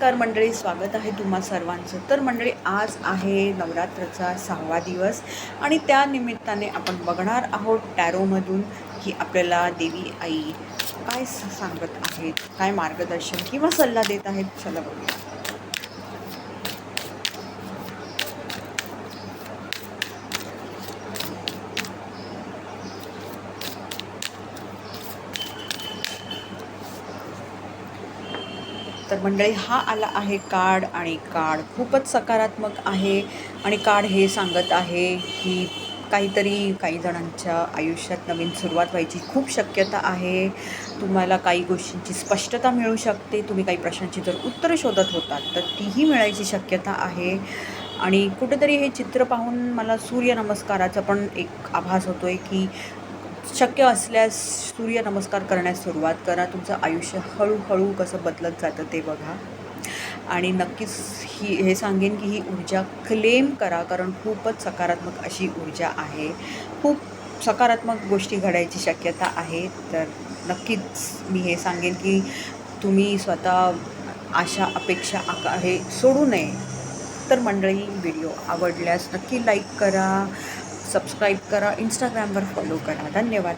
नमस्कार मंडळी स्वागत आहे तुम्हा सर्वांचं. तर मंडळी आज आहे नवरात्राचा सहावा दिवस आणि त्या निमित्ताने आपण बघणार आहोत टॅरोमधून की आपल्याला देवी आई काय सांगत आहेत काय मार्गदर्शन किंवा सल्ला देत आहेत चला बघूया. तर मंडळी हा आला आहे कार्ड आणि कार्ड खूपच सकारात्मक आहे आणि कार्ड हे सांगत आहे की काहीतरी काही जणांच्या आयुष्यात नवीन सुरुवात व्हायची खूप शक्यता आहे. तुम्हाला काही गोष्टींची स्पष्टता मिळू शकते. तुम्ही काही प्रश्नांची जर उत्तरं शोधत होतात तर तीही मिळायची शक्यता आहे. आणि कुठेतरी हे चित्र पाहून मला सूर्यनमस्काराचा पण एक आभास होतो आहे की शक्य असल्यास सूर्यनमस्कार करण्यास सुरुवात करा. तुमचं आयुष्य हळूहळू कसं बदलत जातं ते बघा. आणि नक्कीच ही हे सांगेन की ही ऊर्जा क्लेम करा कारण खूपच सकारात्मक अशी ऊर्जा आहे. खूप सकारात्मक गोष्टी घडायची शक्यता आहे. तर नक्कीच मी हे सांगेन की तुम्ही स्वतः आशा अपेक्षा आका हे सोडू नये. तर मंडळी व्हिडिओ आवडल्यास नक्की लाईक करा. सबस्क्राईब करा इंस्टाग्रामवर फॉलो करा. धन्यवाद.